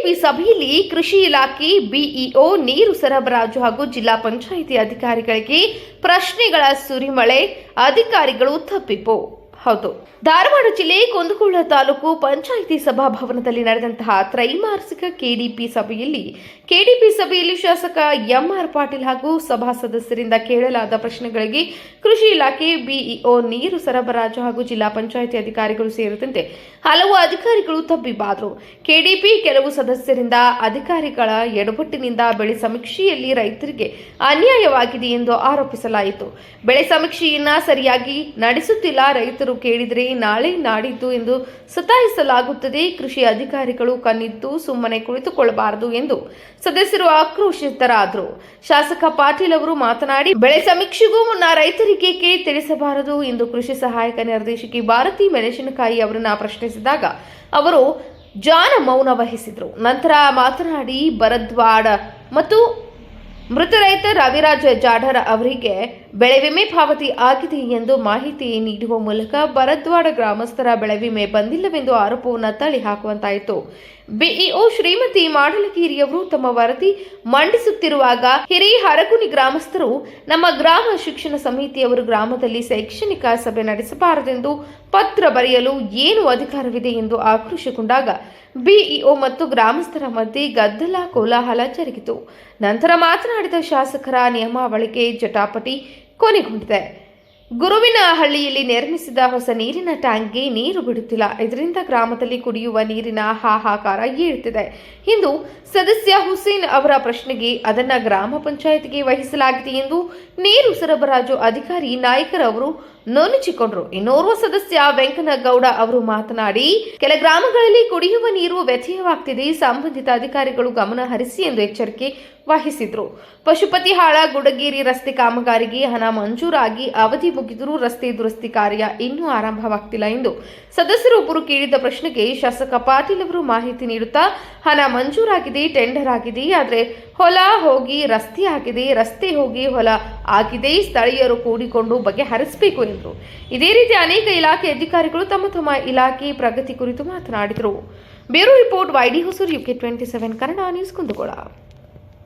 KDP ಸಭೆಯಲ್ಲಿ ಕೃಷಿ ಇಲಾಖೆ, ಬಿಇಒ, ನೀರು ಸರಬರಾಜು ಹಾಗೂ ಜಿಲ್ಲಾ ಪಂಚಾಯಿತಿ ಅಧಿಕಾರಿಗಳಿಗೆ ಪ್ರಶ್ನೆಗಳ ಸುರಿಮಳೆ, ಅಧಿಕಾರಿಗಳು ತಪ್ಪಿಪು ಹೌದು. ಧಾರವಾಡ ಜಿಲ್ಲೆ ಕುಂದಗೋಳ ತಾಲೂಕು ಪಂಚಾಯಿತಿ ಸಭಾಭವನದಲ್ಲಿ ನಡೆದಂತಹ ತ್ರೈಮಾಸಿಕ ಕೆಡಿಪಿ ಸಭೆಯಲ್ಲಿ ಕೆಡಿಪಿ ಸಭೆಯಲ್ಲಿ ಶಾಸಕ ಎಂಆರ್ ಪಾಟೀಲ್ ಹಾಗೂ ಸಭಾ ಸದಸ್ಯರಿಂದ ಕೇಳಲಾದ ಪ್ರಶ್ನೆಗಳಿಗೆ ಕೃಷಿ ಇಲಾಖೆ, ಬಿಇಒ ನೀರು ಸರಬರಾಜು ಹಾಗೂ ಜಿಲ್ಲಾ ಪಂಚಾಯಿತಿ ಅಧಿಕಾರಿಗಳು ಸೇರಿದಂತೆ ಹಲವು ಅಧಿಕಾರಿಗಳು ತಬ್ಬಿಬಾದರು. ಕೆಡಿಪಿ ಕೆಲವು ಸದಸ್ಯರಿಂದ ಅಧಿಕಾರಿಗಳ ಎಡಬಟ್ಟಿನಿಂದ ಬೆಳೆ ಸಮೀಕ್ಷೆಯಲ್ಲಿ ರೈತರಿಗೆ ಅನ್ಯಾಯವಾಗಿದೆ ಎಂದು ಆರೋಪಿಸಲಾಯಿತು. ಬೆಳೆ ಸಮೀಕ್ಷೆಯನ್ನ ಸರಿಯಾಗಿ ನಡೆಸುತ್ತಿಲ್ಲ ರೈತರು ಕೇಳಿದರೆ ನಾಳೆ ನಾಡಿದ್ದು ಎಂದು ಸತಾಯಿಸಲಾಗುತ್ತದೆ. ಕೃಷಿ ಅಧಿಕಾರಿಗಳು ಕಣ್ಣಿದ್ದು ಸುಮ್ಮನೆ ಕುಳಿತುಕೊಳ್ಳಬಾರದು ಎಂದು ಸದಸ್ಯರು ಆಕ್ರೋಶಿತರಾದರು. ಶಾಸಕ ಪಾಟೀಲ್ ಅವರು ಮಾತನಾಡಿ, ಬೆಳೆ ಸಮೀಕ್ಷೆಗೂ ಮುನ್ನ ರೈತರಿಗೆ ಕೆ ತಿಳಿಸಬಾರದು ಎಂದು ಕೃಷಿ ಸಹಾಯಕ ನಿರ್ದೇಶಕಿ ಭಾರತಿ ಮೆಣಸಿನಕಾಯಿ ಅವರನ್ನ ಪ್ರಶ್ನಿಸಿದಾಗ ಅವರು ಜಾನ ಮೌನ ವಹಿಸಿದರು. ನಂತರ ಮಾತನಾಡಿ, ಭರದ್ವಾಡ ಮತ್ತು ಮೃತ ರೈತ ರವಿರಾಜ ಜಾಡರ ಅವರಿಗೆ ಬೆಳೆ ವಿಮೆ ಪಾವತಿ ಆಗಿದೆ ಎಂದು ಮಾಹಿತಿ ನೀಡುವ ಮೂಲಕ ಭರದ್ವಾಡ ಗ್ರಾಮಸ್ಥರ ಬೆಳೆ ವಿಮೆ ಬಂದಿಲ್ಲವೆಂದು ಆರೋಪವನ್ನು ತಳ್ಳಿ ಹಾಕುವಂತಾಯಿತು. ಬಿಇಒ ಶ್ರೀಮತಿ ಮಾಡಲಗಿರಿಯವರು ತಮ್ಮ ವರದಿ ಮಂಡಿಸುತ್ತಿರುವಾಗ ಹಿರೇಹರಗುನಿ ಗ್ರಾಮಸ್ಥರು ನಮ್ಮ ಗ್ರಾಮ ಶಿಕ್ಷಣ ಸಮಿತಿಯವರು ಗ್ರಾಮದಲ್ಲಿ ಶೈಕ್ಷಣಿಕ ಸಭೆ ನಡೆಸಬಾರದೆಂದು ಪತ್ರ ಬರೆಯಲು ಏನು ಅಧಿಕಾರವಿದೆ ಎಂದು ಆಕ್ರೋಶಗೊಂಡಾಗ ಬಿಇಒ ಮತ್ತು ಗ್ರಾಮಸ್ಥರ ಮಧ್ಯೆ ಗದ್ದಲ ಕೋಲಾಹಲ ಜರುಗಿತು. ನಂತರ ಮಾತನಾಡಿದ ಶಾಸಕರ ನಿಯಮಾವಳಿಗೆ ಜಟಾಪಟಿ ಕೊನೆಗೊಂಡಿದೆ ಗುರುವಿನ ಹಳ್ಳಿಯಲ್ಲಿ ನಿರ್ಮಿಸಿದ ಹೊಸ ನೀರಿನ ಟ್ಯಾಂಕ್ಗೆ ನೀರು ಬಿಡುತ್ತಿಲ್ಲ. ಇದರಿಂದ ಗ್ರಾಮದಲ್ಲಿ ಕುಡಿಯುವ ನೀರಿನ ಹಾಹಾಕಾರ ಏರುತ್ತಿದೆ ಇಂದು ಸದಸ್ಯ ಹುಸೇನ್ ಅವರ ಪ್ರಶ್ನೆಗೆ ಅದನ್ನ ಗ್ರಾಮ ಪಂಚಾಯತ್ಗೆ ವಹಿಸಲಾಗಿದೆ ಎಂದು ನೀರು ಸರಬರಾಜು ಅಧಿಕಾರಿ ನಾಯ್ಕರ್ ಅವರು ನೋನಿಚಿಕೊಂಡ್ರು ಇನ್ನೋರ್ವ ಸದಸ್ಯ ವೆಂಕನಗೌಡ ಅವರು ಮಾತನಾಡಿ, ಕೆಲ ಗ್ರಾಮಗಳಲ್ಲಿ ಕುಡಿಯುವ ನೀರು ವ್ಯತ್ಯಯವಾಗ್ತಿದೆ. ಸಂಬಂಧಿತ ಅಧಿಕಾರಿಗಳು ಗಮನ ಹರಿಸಿ ಎಂದು ಎಚ್ಚರಿಕೆ ವಹಿಸಿದ್ರು. ಪಶುಪತಿಹಾಳ, ಗುಡಗೇರಿ ರಸ್ತೆ ಕಾಮಗಾರಿಗೆ ಹಣ ಮಂಜೂರಾಗಿ ಅವಧಿ ಮುಗಿದರೂ ರಸ್ತೆ ದುರಸ್ತಿ ಕಾರ್ಯ ಇನ್ನೂ ಆರಂಭವಾಗ್ತಿಲ್ಲ ಎಂದು ಸದಸ್ಯರೊಬ್ಬರು ಕೇಳಿದ ಪ್ರಶ್ನೆಗೆ ಶಾಸಕ ಪಾಟೀಲ್ ಅವರು ಮಾಹಿತಿ ನೀಡುತ್ತಾ, ಹಣ ಮಂಜೂರಾಗಿದೆ ಟೆಂಡರ್ ಆಗಿದೆ, ಆದರೆ ಹೊಲ ಹೋಗಿ ರಸ್ತೆ ಆಗಿದೆ, ರಸ್ತೆ ಹೋಗಿ ಹೊಲ ಆಗಿದೆ, ಸ್ಥಳೀಯರು ಕೂಡಿಕೊಂಡು ಬಗೆಹರಿಸಬೇಕು ಎಂದರು. ಇದೇ ರೀತಿ ಅನೇಕ ಇಲಾಖೆ ಅಧಿಕಾರಿಗಳು ತಮ್ಮ ತಮ್ಮ ಇಲಾಖೆ ಪ್ರಗತಿ ಕುರಿತು ಮಾತನಾಡಿದರು. Bureau report YD Hosur, UK twenty seven Kannada news Kundagol.